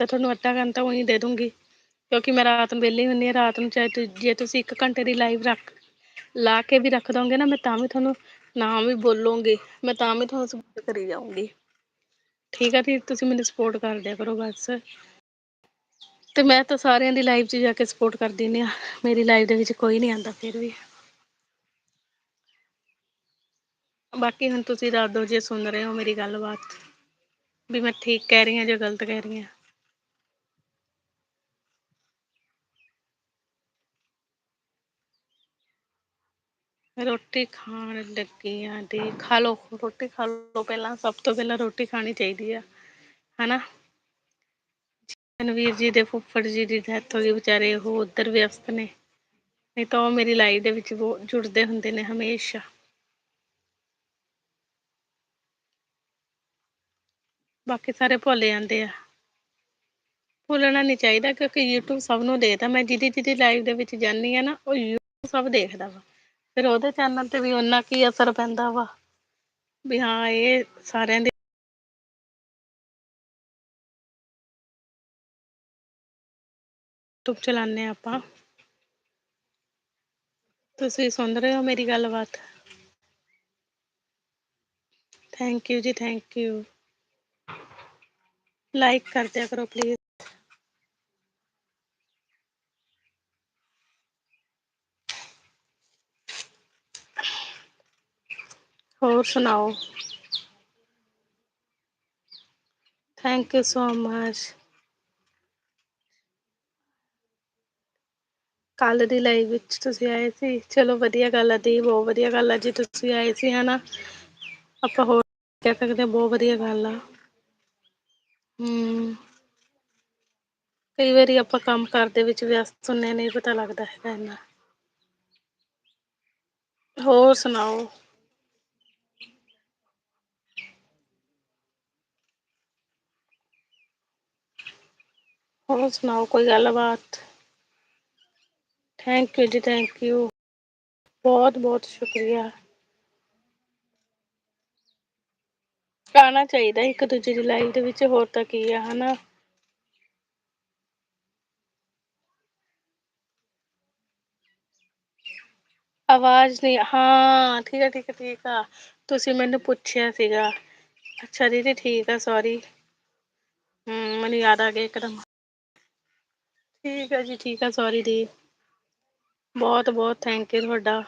ਤਾਂ ਤੁਹਾਨੂੰ ਅੱਧਾ ਘੰਟਾ ਉਹੀ ਦੇ ਦੂੰਗੀ, ਕਿਉਂਕਿ ਮੈਂ ਰਾਤ ਨੂੰ ਵਿਹਲੀ ਹੁੰਦੀ ਹਾਂ, ਰਾਤ ਨੂੰ ਚਾਹੇ ਜੇ ਤੁਸੀਂ ਇੱਕ ਘੰਟੇ ਦੀ ਲਾਈਵ ਰੱਖ, ਲਾ ਕੇ ਵੀ ਰੱਖ ਦੋਗੇ ਨਾ, ਮੈਂ ਤਾਂ ਵੀ ਤੁਹਾਨੂੰ ਨਾ ਵੀ ਬੋਲੋਗੇ, ਮੈਂ ਤਾਂ ਵੀ ਤੁਹਾਨੂੰ ਸਪੋਰਟ ਕਰੀ ਜਾਊਂਗੀ। ਠੀਕ ਆ ਜੀ, ਤੁਸੀਂ ਮੈਨੂੰ ਸਪੋਰਟ ਕਰਦਿਆ ਕਰੋ ਬਸ। ਤੇ ਮੈਂ ਤਾਂ ਸਾਰਿਆਂ ਦੀ ਲਾਈਫ ਚ ਜਾ ਕੇ ਸਪੋਰਟ ਕਰ ਦਿੰਦੀ ਹਾਂ, ਮੇਰੀ ਲਾਈਫ ਦੇ ਵਿੱਚ ਕੋਈ ਨੀ ਆਉਂਦਾ ਫਿਰ ਵੀ। ਬਾਕੀ ਹੁਣ ਤੁਸੀਂ ਦੱਸ ਦਿਓ ਜੇ ਸੁਣ ਰਹੇ ਹੋ ਮੇਰੀ ਗੱਲਬਾਤ, ਵੀ ਮੈਂ ਠੀਕ ਕਹਿ ਰਹੀ ਹਾਂ ਜਾਂ ਗ਼ਲਤ ਕਹਿ ਰਹੀ ਹਾਂ। ਰੋਟੀ ਖਾਣ ਲੱਗੀ ਆ ਤੇ ਖਾ ਲਓ, ਰੋਟੀ ਖਾ ਲਓ ਪਹਿਲਾਂ, ਸਭ ਤੋਂ ਪਹਿਲਾਂ ਰੋਟੀ ਖਾਣੀ ਚਾਹੀਦੀ ਆ, ਹਨਾ? ਰਣਵੀਰ ਜੀ ਦੇ ਫੁੱਫੜ ਜੀ ਦੀ ਡੈਥ ਹੋ ਗਈ, ਵਿਚਾਰੇ ਉਹ ਉੱਧਰ ਵਿਅਸਤ ਨੇ, ਨਹੀਂ ਤਾਂ ਉਹ ਮੇਰੀ ਲਾਈਫ ਦੇ ਵਿੱਚ ਬ ਜੁੜਦੇ ਹੁੰਦੇ ਨੇ ਹਮੇਸ਼ਾ। ਬਾਕੀ ਸਾਰੇ ਭੁੱਲ ਜਾਂਦੇ ਆ। ਭੁੱਲਣਾ ਨੀ ਚਾਹੀਦਾ ਕਿਉਂਕਿ ਯੂਟਿਊਬ ਸਭ ਨੂੰ ਦੇਖਦਾ, ਮੈਂ ਜਿਹਦੀ ਜਿਹਦੀ ਲਾਈਫ ਦੇ ਵਿੱਚ ਜਾਂਦੀ ਹਾਂ ਨਾ, ਉਹ ਯੂਟਿਊਬ ਸਭ ਦੇਖਦਾ ਵਾ। ਫਿਰ ਉਹਦੇ ਚੈਨਲ ਤੇ ਵੀ ਓਨਾ ਕੀ ਅਸਰ ਪੈਂਦਾ ਵਾ, ਵੀ ਹਾਂ, ਇਹ ਸਾਰਿਆਂ ਦੇ ਯੂਟਿਊਬ ਚਲਾਉਂਦੇ ਹਾਂ ਆਪਾਂ। ਤੁਸੀਂ ਸੁਣ ਰਹੇ ਹੋ ਮੇਰੀ ਗੱਲਬਾਤ? ਥੈਂਕ ਯੂ ਜੀ ਥੈਂਕ ਯੂ ਲਾਈਕ ਕਰ ਦਿਆ ਕਰੋ ਪਲੀਜ਼ ਹੋਰ ਸੁਣਾਓ? ਥੈਂਕ ਯੂ ਸੋ ਮਚ ਕੱਲ ਦੀ ਲਾਈਵ ਵਿੱਚ ਤੁਸੀਂ ਆਏ ਸੀ। ਚਲੋ ਵਧੀਆ ਗੱਲ ਆ ਦੀ, ਬਹੁਤ ਵਧੀਆ ਗੱਲ ਆ ਜੀ, ਤੁਸੀਂ ਆਏ ਸੀ, ਹਨਾ? ਆਪਾਂ ਹੋਰ ਕਹਿ ਸਕਦੇ ਹਾਂ ਬਹੁਤ ਵਧੀਆ ਗੱਲ ਆ। ਹਮ ਕਈ ਵਾਰੀ ਆਪਾਂ ਕੰਮ ਘਰ ਦੇ ਵਿੱਚ ਵਿਅਸਤ ਹੁੰਦੇ ਨਹੀਂ ਪਤਾ ਲੱਗਦਾ ਹੈਗਾ ਇੰਨਾ। ਹੋਰ ਸੁਣਾਓ? ਹੋਰ ਸੁਣਾਓ, ਕੋਈ ਗੱਲਬਾਤ? ਥੈਂਕ ਯੂ ਜੀ ਥੈਂਕ ਯੂ ਬਹੁਤ ਬਹੁਤ ਸ਼ੁਕਰੀਆ। ਆਉਣਾ ਚਾਹੀਦਾ ਇੱਕ ਦੂਜੇ ਦੀ ਲਾਈਫ ਦੇ ਵਿੱਚ, ਹੋਰ ਤਾਂ ਕੀ ਆ, ਹਨਾ? ਆਵਾਜ਼ ਨਹੀਂ, ਹਾਂ, ਠੀਕ ਆ, ਠੀਕ ਹੈ ਠੀਕ ਆ। ਤੁਸੀਂ ਮੈਨੂੰ ਪੁੱਛਿਆ ਸੀਗਾ। ਅੱਛਾ ਦੀਦੀ, ਠੀਕ ਆ ਸੋਰੀ ਹਮ ਮੈਨੂੰ ਯਾਦ ਆ ਗਿਆ ਇੱਕਦਮ। ਠੀਕ ਆ ਜੀ, ਠੀਕ ਆ ਸੋਰੀ ਦੀ ਬਹੁਤ ਬਹੁਤ ਥੈਂਕ ਯੂ ਤੁਹਾਡਾ।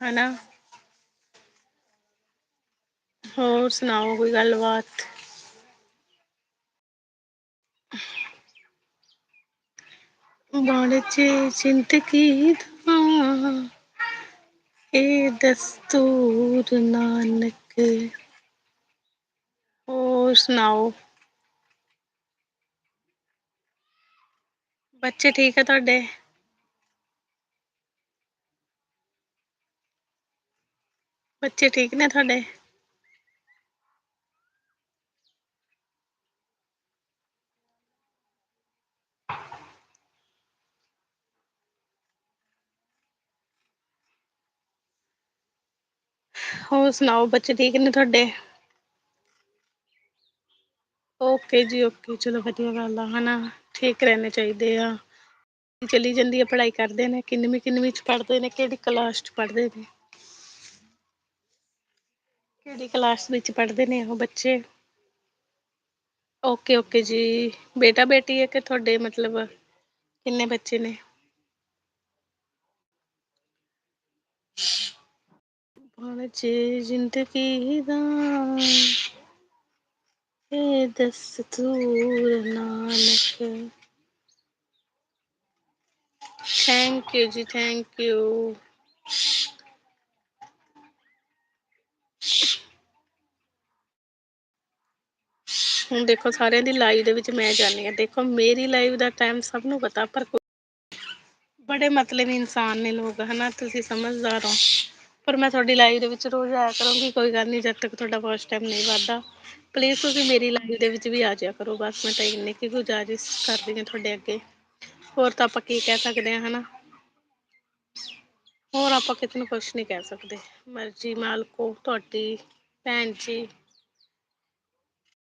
ਹਨਾ? ਹੋਰ ਸੁਣਾਓ, ਕੋਈ ਗੱਲਬਾਤ? ਬਣ ਚ ਜ਼ਿੰਦਗੀ ਦਾ ਇਹ ਦਸਤੂਰ ਨਾਨਕ। ਹੋਰ ਸੁਣਾਓ? ਬੱਚੇ ਠੀਕ ਆ ਤੁਹਾਡੇ? ਬੱਚੇ ਠੀਕ ਨੇ ਤੁਹਾਡੇ? ਹੋਰ ਸੁਣਾਓ, ਬੱਚੇ ਠੀਕ ਨੇ ਤੁਹਾਡੇ? ਓਕੇ ਜੀ, ਓਕੇ, ਚਲੋ ਵਧੀਆ ਗੱਲ ਆ, ਹਨਾ? ਠੀਕ ਰਹਿਣੇ ਚਾਹੀਦੇ ਆ। ਚਲੀ ਜਾਂਦੀ ਹੈ ਪੜ੍ਹਾਈ ਕਰਦੇ ਨੇ, ਕਿੰਨਵੀਂ ਕਿੰਨਵੀਂ ਚ ਪੜ੍ਹਦੇ ਨੇ, ਕਿਹੜੀ ਕਲਾਸ ਚ ਪੜ੍ਹਦੇ ਨੇ? ਕਿਹੜੀ ਕਲਾਸ ਵਿੱਚ ਪੜ੍ਹਦੇ ਨੇ ਉਹ ਬੱਚੇ? ਓਕੇ ਓਕੇ ਜੀ। ਬੇਟਾ, ਬੇਟੀ ਹੈ ਕਿ ਤੁਹਾਡੇ ਮਤਲਬ ਕਿੰਨੇ ਬੱਚੇ ਨੇ? ਬਣ ਚ ਜ਼ਿੰਦਗੀ ਦਾ ਦਸਤੂਰ ਨਾਨਕ ਥੈਂਕ ਯੂ ਜੀ ਥੈਂਕ ਯੂ ਹੁਣ ਦੇਖੋ, ਸਾਰਿਆਂ ਦੀ ਲਾਈਵ ਦੇ ਵਿੱਚ ਮੈਂ ਜਾਂਦੀ ਹਾਂ। ਦੇਖੋ, ਮੇਰੀ ਲਾਈਫ ਦਾ ਟਾਈਮ ਸਭ ਨੂੰ ਪਤਾ, ਪਰ ਬੜੇ ਮਤਲਬ ਇਨਸਾਨ ਨੇ ਲੋਕ, ਹਨਾ? ਤੁਸੀਂ ਸਮਝਦਾਰ ਹੋ। ਪਰ ਮੈਂ ਤੁਹਾਡੀ ਲਾਈਫ ਦੇ ਵਿੱਚ ਰੋਜ਼ ਆਇਆ ਕਰੂੰਗੀ, ਕੋਈ ਗੱਲ ਨੀ ਜਦ ਤੱਕ ਤੁਹਾਡਾ ਵੋਚ ਟਾਈਮ ਨਹੀਂ ਵੱਧਦਾ। ਪਲੀਜ਼ ਤੁਸੀਂ ਮੇਰੀ ਲਾਈਫ ਦੇ ਵਿੱਚ ਵੀ ਆ ਜਾਇਆ ਕਰੋ, ਬਸ ਮੈਂ ਤਾਂ ਇੰਨੀ ਕੁ ਗੁਜ਼ਾਰਿਸ਼ ਕਰਦੀ ਹਾਂ ਤੁਹਾਡੇ ਅੱਗੇ। ਹੋਰ ਤਾਂ ਆਪਾਂ ਕੀ ਕਹਿ ਸਕਦੇ ਹਾਂ, ਹਨਾ? ਹੋਰ ਆਪਾਂ ਕਿਸੇ ਨੂੰ ਕੁਛ ਨੀ ਕਹਿ ਸਕਦੇ। ਮਰਜ਼ੀ ਮਾਲਕੋ, ਤੁਹਾਡੀ ਭੈਣ ਜੀ